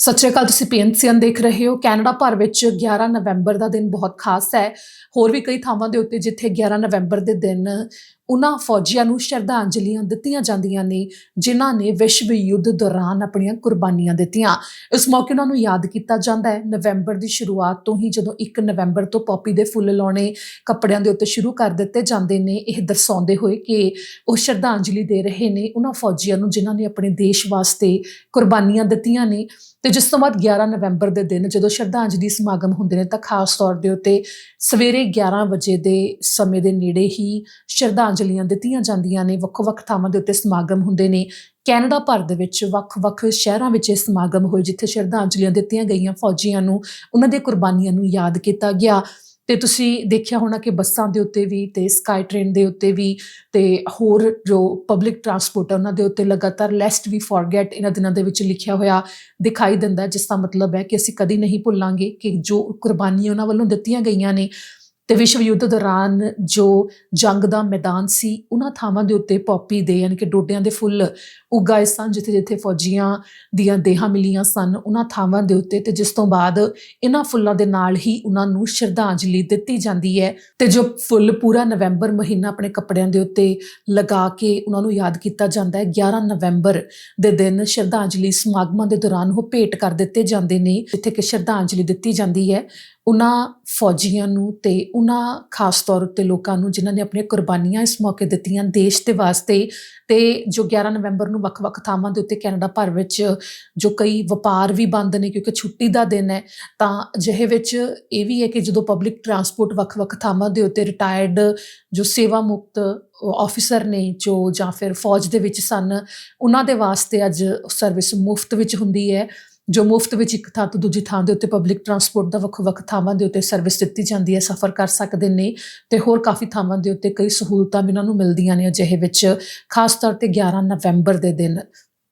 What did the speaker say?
ਸਤਿ ਸ਼੍ਰੀ ਅਕਾਲ, ਤੁਸੀਂ ਪੀਐਨਸੀਐਨ ਦੇਖ ਰਹੇ ਹੋ। ਕੈਨੇਡਾ ਭਰ ਵਿੱਚ 11 ਨਵੰਬਰ ਦਾ ਦਿਨ ਬਹੁਤ ਖਾਸ ਹੈ। ਹੋਰ ਵੀ ਕਈ ਥਾਵਾਂ ਦੇ ਉੱਤੇ ਜਿੱਥੇ 11 ਨਵੰਬਰ ਦੇ ਦਿਨ ਉਹਨਾਂ ਫੌਜੀਆਂ ਨੂੰ ਸ਼ਰਧਾਂਜਲੀਆਂ ਦਿੱਤੀਆਂ ਜਾਂਦੀਆਂ ਨੇ, ਜਿਨ੍ਹਾਂ ਨੇ ਵਿਸ਼ਵ ਯੁੱਧ ਦੌਰਾਨ ਆਪਣੀਆਂ ਕੁਰਬਾਨੀਆਂ ਦਿੱਤੀਆਂ। ਇਸ ਮੌਕੇ ਉਹਨਾਂ ਨੂੰ ਯਾਦ ਕੀਤਾ ਜਾਂਦਾ ਹੈ, ਨਵੰਬਰ ਦੀ ਸ਼ੁਰੂਆਤ ਤੋਂ ਹੀ ਜਦੋਂ 1 ਨਵੰਬਰ ਤੋਂ ਪੌਪੀ ਦੇ ਫੁੱਲ ਲਾਉਣੇ ਕੱਪੜਿਆਂ ਦੇ ਉੱਤੇ ਸ਼ੁਰੂ ਕਰ ਦਿੱਤੇ ਜਾਂਦੇ ਨੇ, ਇਹ ਦਰਸਾਉਂਦੇ ਹੋਏ ਕਿ ਉਹ ਸ਼ਰਧਾਂਜਲੀ ਦੇ ਰਹੇ ਨੇ ਉਹਨਾਂ ਫੌਜੀਆਂ ਨੂੰ, ਜਿਨ੍ਹਾਂ ਨੇ ਆਪਣੇ ਦੇਸ਼ ਵਾਸਤੇ ਕੁਰਬਾਨੀਆਂ ਦਿੱਤੀਆਂ ਨੇ। ਤੇ ਜਿਸ ਤੋਂ ਬਾਅਦ 11 ਨਵੰਬਰ ਦੇ ਦਿਨ ਜਦੋਂ ਸ਼ਰਧਾਂਜਲੀ ਸਮਾਗਮ ਹੁੰਦੇ ਨੇ ਤਾਂ ਖਾਸ ਤੌਰ ਦੇ ਉੱਤੇ ਸਵੇਰੇ 11 ਵਜੇ ਦੇ ਸਮੇਂ ਦੇ ਨੇੜੇ ਹੀ ਸ਼ਰਧਾਂਜਲੀਆਂ ਦਿੱਤੀਆਂ ਜਾਂਦੀਆਂ ਨੇ ਵੱਖ-ਵੱਖ ਥਾਵਾਂ ਦੇ ਉੱਤੇ ਸਮਾਗਮ ਹੁੰਦੇ ਨੇ। ਕੈਨੇਡਾ ਭਰ ਦੇ ਵਿੱਚ ਵੱਖ-ਵੱਖ ਸ਼ਹਿਰਾਂ ਵਿੱਚ ਇਹ ਸਮਾਗਮ ਹੋਏ ਜਿੱਥੇ ਸ਼ਰਧਾਂਜਲੀਆਂ ਦਿੱਤੀਆਂ ਗਈਆਂ ਫੌਜੀਆਂ ਨੂੰ ਉਹਨਾਂ ਦੀਆਂ ਕੁਰਬਾਨੀਆਂ ਨੂੰ ਯਾਦ ਕੀਤਾ ਗਿਆ। ਤੇ ਤੁਸੀਂ ਦੇਖਿਆ ਹੋਣਾ ਕਿ ਬੱਸਾਂ ਦੇ ਉੱਤੇ ਵੀ ਤੇ ਸਕਾਈ ਟ੍ਰੇਨ ਦੇ ਉੱਤੇ ਵੀ ਤੇ ਹੋਰ ਜੋ ਪਬਲਿਕ ਟਰਾਂਸਪੋਰਟ ਹੈ ਉਹਨਾਂ ਦੇ ਉੱਤੇ ਲਗਾਤਾਰ ਲੈਸਟ ਵੀ ਫੋਰਗੇਟ ਇਹਨਾਂ ਦਿਨਾਂ ਦੇ ਵਿੱਚ ਲਿਖਿਆ ਹੋਇਆ ਦਿਖਾਈ ਦਿੰਦਾ ਹੈ, ਜਿਸ ਦਾ ਮਤਲਬ ਹੈ ਕਿ ਅਸੀਂ ਕਦੀ ਨਹੀਂ ਭੁੱਲਾਂਗੇ ਕਿ ਜੋ ਕੁਰਬਾਨੀਆਂ ਉਹਨਾਂ ਵੱਲੋਂ ਦਿੱਤੀਆਂ ਗਈਆਂ ਨੇ। ਤੇ ਵਿਸ਼ਵ ਯੁੱਧ ਦੌਰਾਨ ਜੋ ਜੰਗ ਦਾ ਮੈਦਾਨ ਸੀ, ਉਹਨਾਂ ਥਾਵਾਂ ਦੇ ਉੱਤੇ ਪੌਪੀ ਦੇ ਯਾਨੀ ਕਿ ਡੋਡਿਆਂ ਦੇ ਫੁੱਲ ਉਗਾਏ ਸਨ, ਜਿੱਥੇ ਜਿੱਥੇ ਫੌਜੀਆਂ ਦੀਆਂ ਦੇਹਾਂ ਮਿਲੀਆਂ ਸਨ, ਉਹਨਾਂ ਥਾਵਾਂ ਦੇ ਉੱਤੇ ਤੇ ਜਿਸ ਤੋਂ ਬਾਅਦ ਇਹਨਾਂ ਫੁੱਲਾਂ ਦੇ ਨਾਲ ਹੀ ਉਹਨਾਂ ਨੂੰ ਸ਼ਰਧਾਂਜਲੀ ਦਿੱਤੀ ਜਾਂਦੀ ਹੈ ਤੇ ਜੋ ਫੁੱਲ ਪੂਰਾ ਨਵੰਬਰ ਮਹੀਨਾ ਆਪਣੇ ਕੱਪੜਿਆਂ ਦੇ ਉੱਤੇ ਲਗਾ ਕੇ ਉਹਨਾਂ ਨੂੰ ਯਾਦ ਕੀਤਾ ਜਾਂਦਾ ਹੈ 11 ਨਵੰਬਰ ਦੇ ਦਿਨ ਸ਼ਰਧਾਂਜਲੀ ਸਮਾਗਮਾਂ ਦੇ ਦੌਰਾਨ ਉਹ ਭੇਟ ਕਰ ਦਿੱਤੇ ਜਾਂਦੇ ਨੇ, ਜਿੱਥੇ ਕਿ ਸ਼ਰਧਾਂਜਲੀ ਦਿੱਤੀ ਜਾਂਦੀ ਹੈ। ਉਹਨਾਂ ਫੌਜੀਆਂ ਨੂੰ ਤੇ ਉਹਨਾਂ ਖਾਸ ਤੌਰ ਉੱਤੇ ਲੋਕਾਂ ਨੂੰ ਜਿਨ੍ਹਾਂ ਨੇ ਆਪਣੀਆਂ ਕੁਰਬਾਨੀਆਂ ਇਸ ਮੌਕੇ ਦਿੱਤੀਆਂ ਦੇਸ਼ ਦੇ ਵਾਸਤੇ ਤੇ ਜੋ 11 ਨਵੰਬਰ ਨੂੰ ਵੱਖ-ਵੱਖ ਥਾਵਾਂ ਦੇ ਉੱਤੇ ਕੈਨੇਡਾ ਭਰ ਵਿੱਚ ਜੋ ਕਈ ਵਪਾਰ ਵੀ ਬੰਦ ਨੇ ਕਿਉਂਕਿ ਛੁੱਟੀ ਦਾ ਦਿਨ ਹੈ, ਤਾਂ ਅਜਿਹੇ ਵਿੱਚ ਇਹ ਵੀ ਹੈ ਕਿ ਜਦੋਂ ਪਬਲਿਕ ਟਰਾਂਸਪੋਰਟ ਵੱਖ-ਵੱਖ ਥਾਵਾਂ ਦੇ ਉੱਤੇ ਰਿਟਾਇਰਡ ਜੋ ਸੇਵਾ ਮੁਕਤ ਆਫੀਸਰ ਨੇ ਜੋ ਜਾਂ ਫਿਰ ਫੌਜ ਦੇ ਵਿੱਚ ਸਨ, ਉਹਨਾਂ ਦੇ ਵਾਸਤੇ ਅੱਜ ਸਰਵਿਸ ਮੁਫਤ ਵਿੱਚ ਹੁੰਦੀ ਹੈ। ਜੋ ਮੁਫਤ ਵਿੱਚ ਇੱਕ ਥਾਂ ਤੋਂ ਦੂਜੀ ਥਾਂ ਦੇ ਉੱਤੇ ਪਬਲਿਕ ਟਰਾਂਸਪੋਰਟ ਦਾ ਵੱਖ-ਵੱਖ ਥਾਵਾਂ ਦੇ ਉੱਤੇ ਸਰਵਿਸ ਦਿੱਤੀ ਜਾਂਦੀ ਹੈ, ਸਫ਼ਰ ਕਰ ਸਕਦੇ ਨੇ ਤੇ ਹੋਰ ਕਾਫੀ ਥਾਵਾਂ ਦੇ ਉੱਤੇ ਕਈ ਸਹੂਲਤਾਂ ਵੀ ਇਹਨਾਂ ਨੂੰ ਮਿਲਦੀਆਂ ਨੇ ਅਜਿਹੇ ਵਿੱਚ, ਖਾਸ ਤੌਰ ਤੇ 11 ਨਵੰਬਰ ਦੇ ਦਿਨ।